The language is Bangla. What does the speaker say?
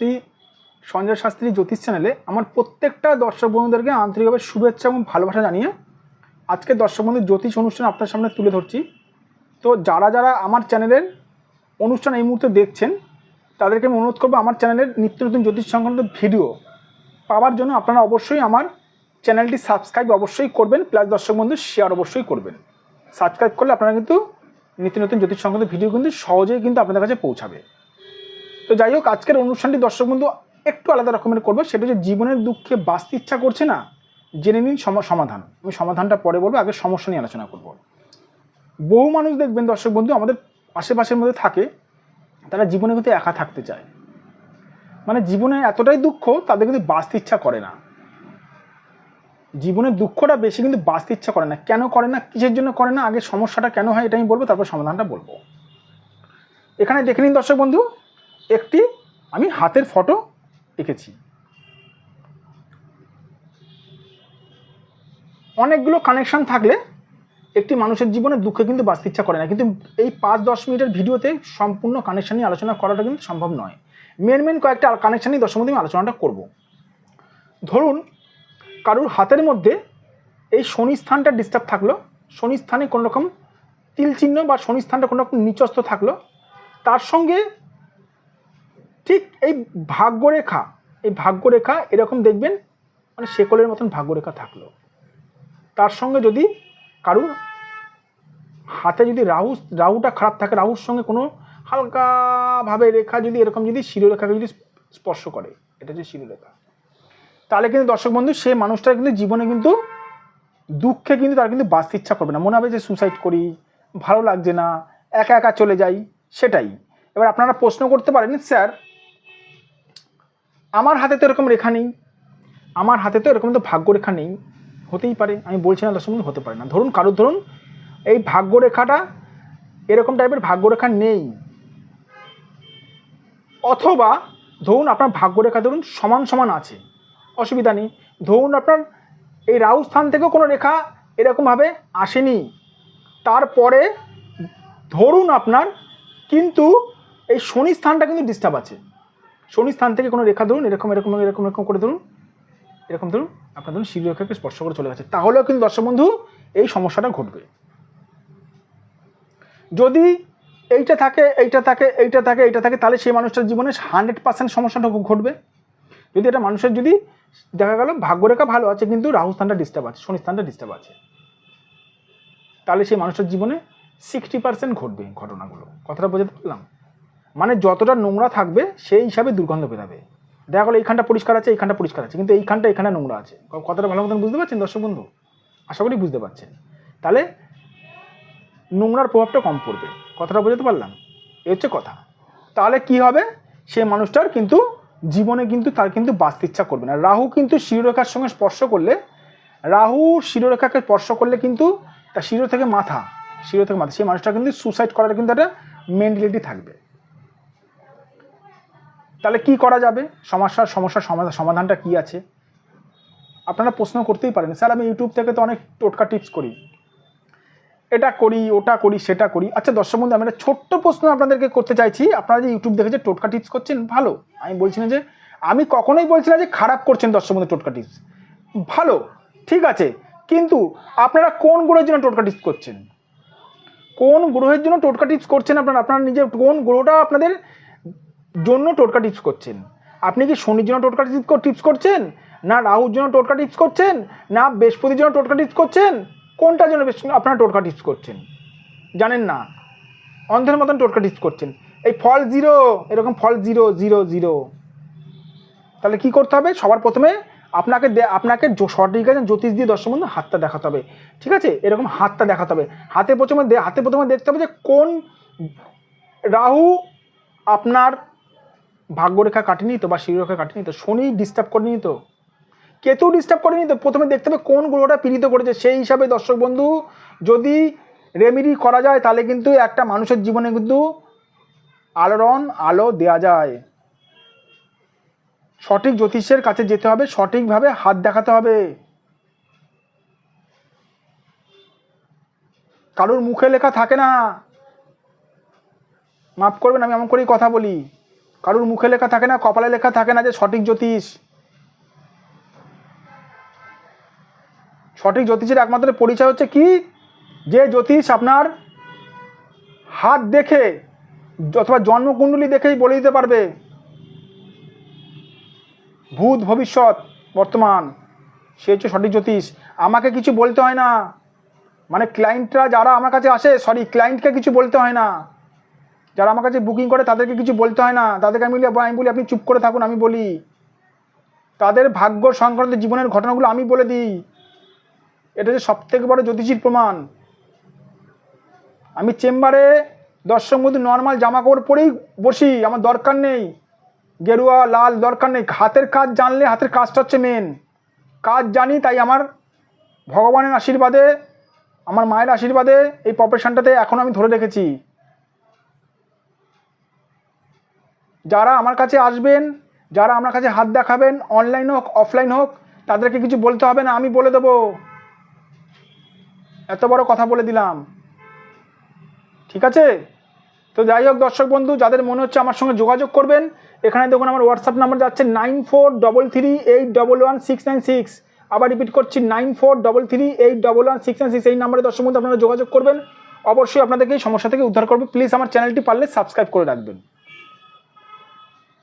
শ্রী সঞ্জয় শাস্ত্রী জ্যোতিষ চ্যানেলে আমার প্রত্যেকটা দর্শক বন্ধুদেরকে আন্তরিকভাবে শুভেচ্ছা এবং ভালোবাসা জানিয়ে আজকে দর্শক বন্ধু জ্যোতিষ অনুষ্ঠান আপনার সামনে তুলে ধরছি। তো যারা যারা আমার চ্যানেলের অনুষ্ঠান এই মুহূর্তে দেখছেন, তাদেরকে আমি অনুরোধ করব আমার চ্যানেলের নিত্য নতুন জ্যোতিষ সংক্রান্ত ভিডিও পাওয়ার জন্য আপনারা অবশ্যই আমার চ্যানেলটি সাবস্ক্রাইব অবশ্যই করবেন প্লাস দর্শক বন্ধু শেয়ার অবশ্যই করবেন। সাবস্ক্রাইব করলে আপনারা কিন্তু নিত্য নতুন জ্যোতিষ সংক্রান্ত ভিডিও কিন্তু সহজেই কিন্তু আপনাদের কাছে পৌঁছাবে। তো যাই হোক, আজকের অনুষ্ঠানটি দর্শক বন্ধু একটু আলাদা রকমের করব। সেটা হচ্ছে জীবনের দুঃখে বাঁচতে ইচ্ছা করছে না, জেনে নিন সম- সমাধান। আমি সমাধানটা পরে বলব, আগে সমস্যা নিয়ে আলোচনা করব। বহু মানুষ দেখবেন দর্শক বন্ধু, আমাদের আশেপাশের মধ্যে থাকে, তারা জীবনে কিন্তু একা থাকতে চায়। মানে জীবনে এতটাই দুঃখ, তাদের কিন্তু বাঁচতে ইচ্ছা করে না। জীবনের দুঃখটা বেশি কিন্তু বাঁচতে ইচ্ছা করে না। কেন করে না, কিসের জন্য করে না, আগে সমস্যাটা কেন হয় এটা আমি বলব, তারপর সমাধানটা বলব। এখানে দেখে নিন দর্শক বন্ধু একটি আমি হাতের ফটো এঁকেছি। অনেকগুলো কানেকশান থাকলে একটি মানুষের জীবনে দুঃখে কিন্তু বাঁচতে ইচ্ছা করে না। কিন্তু এই পাঁচ দশ মিনিটের ভিডিওতে সম্পূর্ণ কানেকশান নিয়ে আলোচনা করাটা কিন্তু সম্ভব নয়। মেন মেন কয়েকটা কানেকশন নিয়ে দশ মধ্যে আমি আলোচনাটা করব। ধরুন, কারুর হাতের মধ্যে এই শনি স্থানটা ডিস্টার্ব থাকল, শনি স্থানে কোনো রকম তিল চিহ্ন বা শনি স্থানটা কোনো রকম নিচস্ত থাকল, তার সঙ্গে ঠিক এই ভাগ্যরেখা এই ভাগ্যরেখা এরকম দেখবেন মানে শেকলের মতন ভাগ্যরেখা থাকল। তার সঙ্গে যদি কারুর হাতে যদি রাহু, রাহুটা খারাপ থাকে, রাহুর সঙ্গে কোনো হালকাভাবে রেখা যদি, এরকম যদি শিরোরেখাকে যদি স্পর্শ করে, এটা হচ্ছে শিরোরেখা। তাহলে কিন্তু দর্শক বন্ধু, সে মানুষটার কিন্তু জীবনে কিন্তু দুঃখে কিন্তু তার কিন্তু বাঁচতে ইচ্ছা করবে না। মনে হবে যে সুসাইড করি, ভালো লাগছে না, একা একা চলে যাই, সেটাই। এবার আপনারা প্রশ্ন করতে পারেন, স্যার আমার হাতে তো এরকম রেখা নেই। আমার হাতে তো এরকম তো ভাগ্যরেখা নেই। হতেই পারে, আমি বলছি না দর্শক বন্ধু হতে পারে না। ধরুন, কারোর ধরুন, এই ভাগ্যরেখাটা এরকম টাইপের ভাগ্যরেখা নেই। অথবা ধরুন, আপনার ভাগ্যরেখা ধরুন, সমান সমান আছে। অসুবিধা নেই। ধরুন, আপনার এই রাহু স্থান থেকেও কোনো রেখা এরকমভাবে আসেনি। তারপরে ধরুন আপনার, কিন্তু এই শনি স্থানটা কিন্তু ডিস্টার্ব আছে। শনি স্থান থেকে কোনো রেখা ধরুন, এরকম এরকম এরকম এরকম করে ধরুন, এরকম ধরুন, আপনার ধরুন শিরোরেখাকে স্পর্শ করে চলে গেছে। তাহলেও কিন্তু দর্শক বন্ধু, এই সমস্যাটা ঘটবে। যদি এইটা থাকে এইটা থাকে এইটা থাকে এইটা থাকে, তাহলে সেই মানুষটার জীবনে হান্ড্রেড পার্সেন্ট সমস্যাটা ঘটবে। যদি এটা মানুষের যদি দেখা গেল, ভাগ্যরেখা ভালো আছে, কিন্তু রাহু স্থানটা ডিস্টার্ব আছে, শনি স্থানটা ডিস্টার্ব আছে, তাহলে সেই মানুষের জীবনে সিক্সটি পার্সেন্ট ঘটবে ঘটনাগুলো। কথাটা বোঝাতে পারলাম? মানে যতটা নোংরা থাকবে, সেই হিসাবে দুর্গন্ধ বেরাবে দেখা গেলো এইখানটা পরিষ্কার আছে, এইখানটা পরিষ্কার আছে, কিন্তু এইখানটা এখানে নোংরা আছে। কথাটা ভালো মতন বুঝতে পারছেন, দর্শক বন্ধু? আশা করি বুঝতে পারছেন। তাহলে নোংরার প্রভাবটা কম পড়বে। কথাটা বোঝাতে পারলাম? এ হচ্ছে কথা। তাহলে কি হবে? সে মানুষটার কিন্তু জীবনে কিন্তু তার কিন্তু বাঁচতে ইচ্ছা করবে না। রাহু কিন্তু শিরোরেখার সঙ্গে স্পর্শ করলে, রাহু শিরোরেখাকে স্পর্শ করলে কিন্তু তার শিরো থেকে মাথা, শিরো থেকে মাথা, সেই মানুষটা কিন্তু সুসাইড করার কিন্তু একটা মেন্টালিটি থাকবে। তাহলে কি করা যাবে? সমস্যার সমস্যার সমাধান সমাধানটা কি আছে? আপনারা প্রশ্ন করতেই পারেন। স্যার, আমি ইউটিউব থেকে তো অনেক টোটকা টিপস করি। এটা করি, ওটা করি, সেটা করি। আচ্ছা দর্শক বন্ধু, আমি একটা ছোট্ট প্রশ্ন আপনাদেরকে করতে চাইছি। আপনারা যে ইউটিউব দেখে যে টোটকা টিপস করছেন, ভালো। আমি বলছি না যে, আমি কখনোই বলছি না যে খারাপ করছেন দর্শক বন্ধু টোটকা টিপস। ভালো, ঠিক আছে। কিন্তু আপনারা কোন গ্রহের জন্য টোটকা টিপস করছেন? কোন গ্রহের জন্য টোটকা টিপস করছেন আপনারা? আপনারা নিজের কোন গ্রহটা আপনাদের জন্য টোটকা টিপস করছেন। আপনি কি শনির জন্য টোটকা টিপস করছেন? না রাহুর জন্য টোটকা টিপস করছেন? না বৃহস্পতির জন্য টোটকা টিপস করছেন? কোনটার জন্য আপনারা টোটকা টিপস করছেন? জানেন না? অন্ধের মতন টোটকা টিপস করছেন। এই ফল জিরো, এরকম ফল জিরো জিরো জিরো। তাহলে কি করতে হবে? সবার প্রথমে আপনাকে আপনাকে সঠিক আছে, জ্যোতিষ দিয়ে দর্শক বন্ধু হাতটা দেখাতে হবে। ঠিক আছে? এরকম হাতটা দেখাতে হবে। হাতে প্রথমে হাতে প্রথমে দেখতে হবে যে কোন রাহু আপনার ভাগ্যরেখা কাটেনি তো বা শিরোরেখা কাটেনি তো? শনি ডিস্টার্ব করেনি তো? কেতু ডিস্টার্ব করেনি তো? প্রথমে দেখতে হবে কোন গ্রহটা পীড়িত করেছে। সেই হিসাবে দর্শক বন্ধু, যদি রেমেডি করা যায়, তাহলে কিন্তু একটা মানুষের জীবনে কিন্তু আলোড়ন, আলো দেয়া যায়। সঠিক জ্যোতিষের কাছে যেতে হবে, সঠিকভাবে হাত দেখাতে হবে। কারোর মুখে লেখা থাকে না। মাফ করবেন, আমি এমন করেই কথা বলি। কারোর মুখে লেখা থাকে না, কপালে লেখা থাকে না যে সঠিক জ্যোতিষ। সঠিক জ্যোতিষের একমাত্র পরিচয় হচ্ছে কি? যে জ্যোতিষ আপনার হাত দেখে অথবা জন্মকুণ্ডলী দেখেই বলে দিতে পারবে। ভূত ভবিষ্যৎ বর্তমান, সে হচ্ছে সঠিক জ্যোতিষ। আমাকে কিছু বলতে হয় না। মানে ক্লায়েন্টরা যারা আমার কাছে আসে সরি ক্লায়েন্টকে কিছু বলতে হয় না। যারা আমার কাছে বুকিং করে তাদেরকে কিছু বলতে হয় না। তাদেরকে আমি আমি বলি, আপনি চুপ করে থাকুন, আমি বলি। তাদের ভাগ্য সংক্রান্ত জীবনের ঘটনাগুলো আমি বলে দিই। এটা হচ্ছে সবথেকে বড় জ্যোতিষীর প্রমাণ। আমি চেম্বারে দর্শক মধ্যে নর্মাল জামা কাপড় পরেই বসি, আমার দরকার নেই। গেরুয়া, লাল দরকার নেই। হাতের কাজ জানলে হাতের কাজটা হচ্ছে মেন কাজ জানি, তাই আমার ভগবানের আশীর্বাদে, আমার মায়ের আশীর্বাদে এই প্রফেশনটাতে এখন আমি ধরে রেখেছি। যারা আমার কাছে আসবেন, যারা আমার কাছে হাত দেখাবেন অনলাইন হোক অফলাইন হোক, তাদেরকে কিছু বলতে হবে না, আমি বলে দেবো। এত বড় কথা বলে দিলাম। ঠিক আছে? তো যাই হোক দর্শক বন্ধু, যাদের মনে হচ্ছে আমার সঙ্গে যোগাযোগ করবেন, এখানে দেখুন আমার হোয়াটসঅ্যাপ নাম্বার যাচ্ছে nine four double three eight double one six nine six আবার রিপিট করছি nine four double three eight double one six nine six এই নাম্বারে দর্শক বন্ধু আপনারা যোগাযোগ করবেন। অবশ্যই আপনাদেরকে এই সমস্যা থেকে উদ্ধার করবে। প্লিজ আমার চ্যানেলটি পারলে সাবস্ক্রাইব করে রাখবেন।